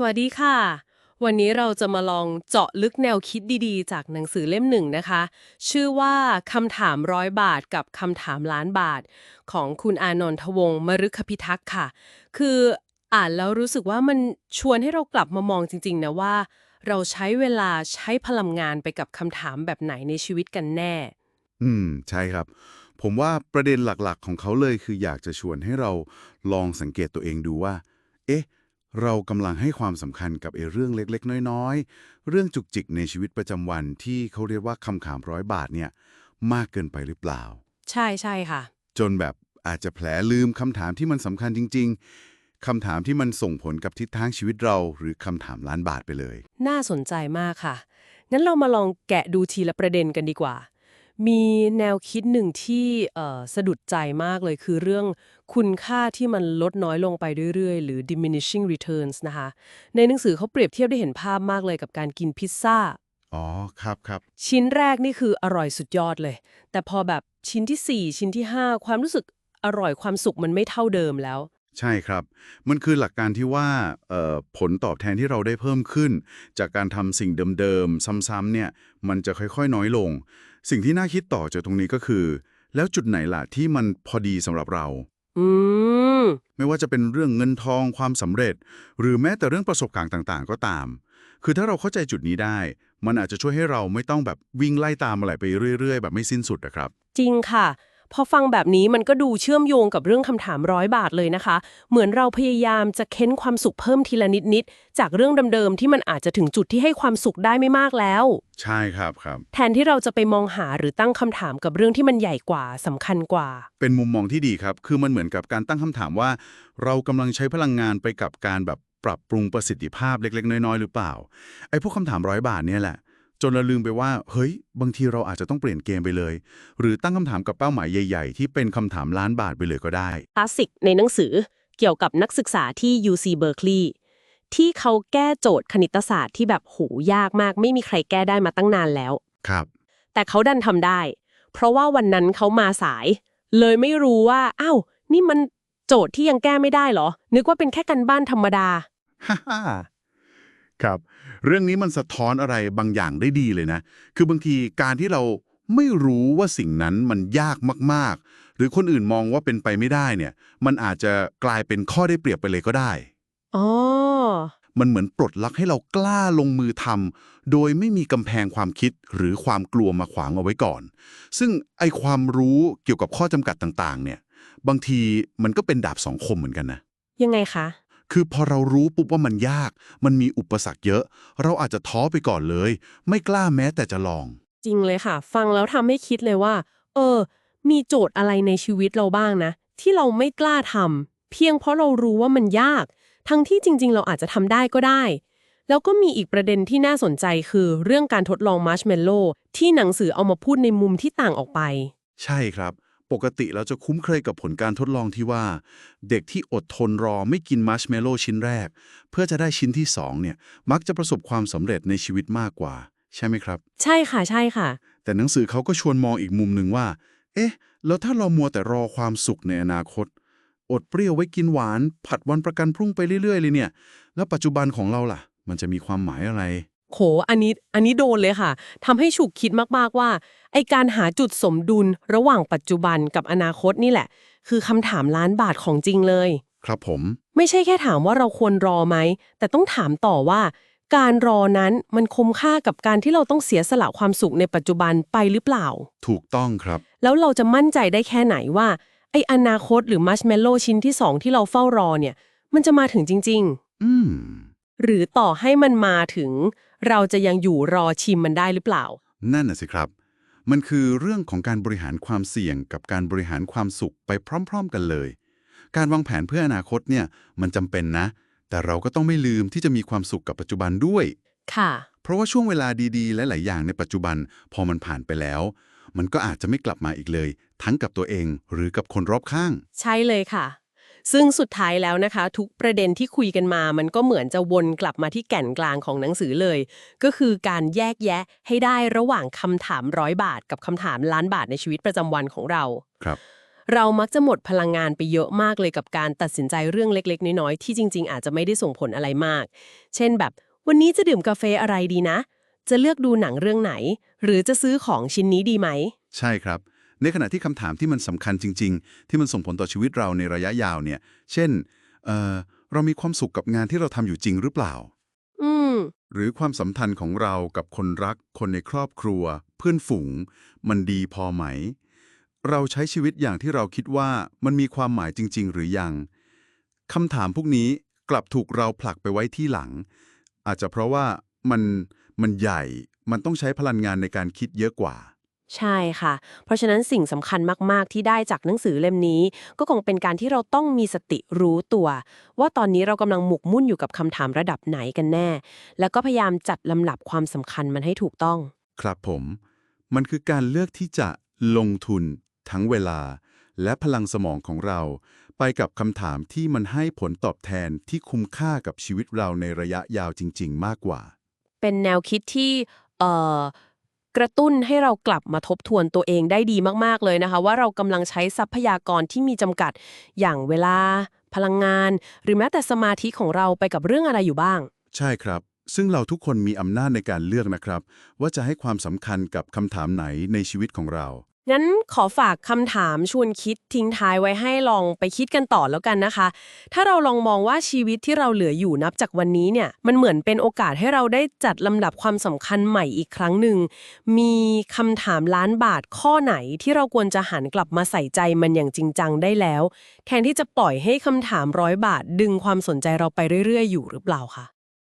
สวัสดีค่ะ วันนี้เราจะมาลองเจาะลึกแนวคิดดีๆ จากหนังสือเล่มหนึ่งนะคะ ชื่อว่าคำถามร้อยบาทกับคำถามล้านบาท ของคุณอานนทวงศ์มฤคพิทักษ์ค่ะ คืออ่านแล้วรู้สึกว่ามันชวนให้เรากลับมามองจริง ๆ นะว่า เราใช้เวลาใช้พลังงานไปกับคำถามแบบไหนในชีวิตกันแน่ อืม ใช่ครับ ผมว่าประเด็นหลักๆ ของเขาเลยคืออยากจะชวนให้เราลองสังเกตตัวเองดูว่า เอ๊ะ เรากำลังให้ความสำคัญกับไอ้เรื่องเล็กๆ น้อยๆ เรื่องจุกจิกในชีวิตประจำวันที่เขาเรียกว่าคำขามร้อยบาทเนี่ยมากเกินไปหรือเปล่า ใช่ใช่ค่ะ จนแบบอาจจะแผลลืมคำถามที่มันสำคัญจริง ๆคำถามที่มันส่งผลกับทิศทางชีวิตเรา หรือคำถามล้านบาทไปเลย น่าสนใจมากค่ะงั้นเรามาลองแกะดูทีละประเด็นกันดีกว่า มีแนวคิดหนึ่งที่เอ่อสะดุดใจมากเลยคือเรื่องคุณค่าที่มันลดน้อยลงไปเรื่อยๆ หรือ diminishing returns นะคะ ในหนังสือเขาเปรียบเทียบได้เห็นภาพมากเลยกับการกินพิซซ่า อ๋อ ครับครับ ชิ้นแรกนี่คืออร่อยสุดยอดเลย แต่พอแบบชิ้นที่ 4 ชิ้นที่ 5 ความรู้สึกอร่อยความสุขมันไม่เท่าเดิมแล้ว ใช่ครับ มันคือหลักการที่ว่าเอ่อผลตอบแทนที่เราได้เพิ่มขึ้น จากการทำสิ่งเดิมๆ ซ้ำๆเนี่ยมันจะค่อยๆ น้อยลง สิ่งที่น่าคิดต่อจากตรงนี้ก็คือ แล้วจุดไหนล่ะที่มันพอดีสำหรับเราอืมไม่ว่าจะเป็นเรื่องเงินทองความสำเร็จ หรือแม้แต่เรื่องประสบการณ์ต่างๆ ก็ตาม คือถ้าเราเข้าใจจุดนี้ได้ มันอาจจะช่วยให้เราไม่ต้องแบบวิ่งไล่ตามอะไรไปเรื่อย ๆ แบบไม่สิ้นสุดนะครับ จริงค่ะ พอฟังแบบนี้มันก็ดูเชื่อมโยงกับเรื่องคำถามร้อยบาทเลยนะคะ เหมือนเราพยายามจะเค้นความสุขเพิ่มทีละนิดๆจากเรื่องเดิมๆที่มันอาจจะถึงจุดที่ให้ความสุขได้ไม่มากแล้ว ใช่ครับครับ แทนที่เราจะไปมองหาหรือตั้งคำถามกับเรื่องที่มันใหญ่กว่าสำคัญกว่า เป็นมุมมองที่ดีครับ คือมันเหมือนกับการตั้งคำถามว่า เรากำลังใช้พลังงานไปกับการแบบปรับปรุงประสิทธิภาพเล็ก ๆ น้อยๆหรือเปล่าไอ้พวกคำถามร้อยบาทเนี่ยแหละ จนเราลืมไปว่า เฮ้ย บางทีเราอาจจะต้องเปลี่ยนเกมไปเลย หรือตั้งคำถามกับเป้าหมายใหญ่ ๆ ที่เป็นคำถามล้านบาทไปเลยก็ได้คลาสสิกในหนังสือเกี่ยวกับนักศึกษาที่ UC Berkeley ที่เขาแก้โจทย์คณิตศาสตร์ที่แบบโหยากมาก ไม่มีใครแก้ได้มาตั้งนานแล้ว ครับ แต่เขาดันทำได้ เพราะว่าวันนั้นเขามาสาย เลยไม่รู้ว่าอ้าวนี่มันโจทย์ที่ยังแก้ไม่ได้เหรอ นึกว่าเป็นแค่กันบ้านธรรมดาฮ่าฮ่า ครับ เรื่องนี้มันสะท้อนอะไรบางอย่างได้ดีเลยนะ คือบางทีการที่เราไม่รู้ว่าสิ่งนั้นมันยากมากๆ หรือคนอื่นมองว่าเป็นไปไม่ได้เนี่ย มันอาจจะกลายเป็นข้อได้เปรียบไปเลยก็ได้อ๋อมันเหมือนปลดล็อกให้เรากล้าลงมือทำโดยไม่มีกำแพงความคิดหรือความกลัวมาขวางเอาไว้ก่อน ซึ่งไอความรู้เกี่ยวกับข้อจำกัดต่างๆ เนี่ย บางทีมันก็เป็นดาบสองคมเหมือนกันนะ ยังไงคะ คือพอเรารู้ปุ๊บว่ามันยาก มันมีอุปสรรคเยอะ เราอาจจะท้อไปก่อนเลย ไม่กล้าแม้แต่จะลอง จริงเลยค่ะ ฟังแล้วทำให้คิดเลยว่า เออ มีโจทย์อะไรในชีวิตเราบ้างนะ ที่เราไม่กล้าทำเพียงเพราะเรารู้ว่ามันยาก ทั้งที่จริง ๆ เราอาจจะทำได้ก็ได้ แล้วก็มีอีกประเด็นที่น่าสนใจคือเรื่องการทดลองมาร์ชเมลโล่ที่หนังสือเอามาพูดในมุมที่ต่างออกไป ใช่ครับ ปกติเราจะคุ้มเคยกับผลการทดลองที่ว่า เด็กที่อดทนรอไม่กินมัชเมลโล่ชิ้นแรก เพื่อจะได้ชิ้นที่สองเนี่ยมักจะประสบความสำเร็จในชีวิตมากกว่า ใช่ไหมครับ ใช่ค่ะใช่ค่ะ แต่หนังสือเขาก็ชวนมองอีกมุมหนึ่งว่า เอ๊ะ แล้วถ้าเรามัวแต่รอความสุขในอนาคต อดเปรี้ยวไว้กินหวาน ผัดวันประกันพรุ่งไปเรื่อยๆเลยเนี่ย แล้วปัจจุบันของเราล่ะ มันจะมีความหมายอะไร โห อันนี้ อันนี้โดนเลยค่ะทำให้ฉุกคิดมากๆว่า ไอการหาจุดสมดุลระหว่างปัจจุบันกับอนาคตนี่แหละ คือคำถามล้านบาทของจริงเลย ครับผม ไม่ใช่แค่ถามว่าเราควรรอไหม แต่ต้องถามต่อว่า การรอนั้นมันคุ้มค่ากับการที่เราต้องเสียสละความสุขในปัจจุบันไปหรือเปล่า ถูกต้องครับ แล้วเราจะมั่นใจได้แค่ไหนว่า ไออนาคตหรือมัชเมลโล่ชิ้นที่สองที่เราเฝ้ารอเนี่ย มันจะมาถึงจริงอืมๆหรือต่อให้มันมาถึง เราจะยังอยู่รอชิมมันได้หรือเปล่า นั่นน่ะสิครับ มันคือเรื่องของการบริหารความเสี่ยงกับการบริหารความสุขไปพร้อม ๆ กันเลย การวางแผนเพื่ออนาคตเนี่ยมันจำเป็นนะ แต่เราก็ต้องไม่ลืมที่จะมีความสุขกับปัจจุบันด้วย ค่ะ เพราะว่าช่วงเวลาดีๆและหลายอย่างในปัจจุบัน พอมันผ่านไปแล้ว มันก็อาจจะไม่กลับมาอีกเลย ทั้งกับตัวเองหรือกับคนรอบข้าง ใช่เลยค่ะ ซึ่งสุดท้ายแล้วนะคะ ทุกประเด็นที่คุยกันมา มันก็เหมือนจะวนกลับมาที่แก่นกลางของหนังสือเลย ก็คือการแยกแยะให้ได้ระหว่างคำถามร้อยบาท กับคำถามล้านบาทในชีวิตประจำวันของเราครับเรามักจะหมดพลังงานไปเยอะมากเลยกับการตัดสินใจเรื่องเล็ก ๆ น้อยๆที่จริง ๆ อาจจะไม่ได้ส่งผลอะไรมาก เช่นแบบวันนี้จะดื่มกาแฟอะไรดีนะ จะเลือกดูหนังเรื่องไหน หรือจะซื้อของชิ้นนี้ดีไหม ใช่ครับ ในขณะที่คำถามที่มันสำคัญจริง ๆ ที่มันส่งผลต่อชีวิตเราในระยะยาวเนี่ย เช่นเอ่อเรามีความสุขกับงานที่เราทำอยู่จริงหรือเปล่า อืมหรือความสัมพันธ์ของเรากับคนรัก คนในครอบครัว เพื่อนฝูง มันดีพอไหม เราใช้ชีวิตอย่างที่เราคิดว่ามันมีความหมายจริง ๆ หรือยังคำถามพวกนี้กลับถูกเราผลักไปไว้ที่หลัง อาจจะเพราะว่ามันมันใหญ่ มันต้องใช้พลังงานในการคิดเยอะกว่า ใช่ค่ะ เพราะฉะนั้นสิ่งสำคัญมาก ๆ ที่ได้จากหนังสือเล่มนี้ ก็คงเป็นการที่เราต้องมีสติรู้ตัว ว่าตอนนี้เรากำลังหมกมุ่นอยู่กับคำถามระดับไหนกันแน่ แล้วก็พยายามจัดลำดับความสำคัญมันให้ถูกต้อง ครับผม มันคือการเลือกที่จะลงทุน ทั้งเวลา และพลังสมองของเรา ไปกับคำถามที่มันให้ผลตอบแทนที่คุ้มค่ากับชีวิตเราในระยะยาวจริง ๆ มากกว่า เป็นแนวคิดที่เอ่อ กระตุ้นให้เรากลับมาทบทวนตัวเองได้ดีมากๆเลยนะคะ ว่าเรากำลังใช้ทรัพยากรที่มีจำกัด อย่างเวลา พลังงาน หรือแม้แต่สมาธิของเราไปกับเรื่องอะไรอยู่บ้าง ใช่ครับ ซึ่งเราทุกคนมีอำนาจในการเลือกนะครับ ว่าจะให้ความสำคัญกับคำถามไหนในชีวิตของเรา งั้นขอฝากคำถามชวนคิดทิ้งท้ายไว้ให้ลองไปคิดกันต่อแล้วกันนะคะ ถ้าเราลองมองว่าชีวิตที่เราเหลืออยู่นับจากวันนี้เนี่ยมันเหมือนเป็นโอกาสให้เราได้จัดลำดับความสำคัญใหม่อีกครั้งหนึ่ง มีคำถามล้านบาทข้อไหนที่เราควรจะหันกลับมาใส่ใจมันอย่างจริงจังได้แล้ว แทนที่จะปล่อยให้คำถามร้อยบาทดึงความสนใจเราไปเรื่อยๆ อยู่หรือเปล่าคะ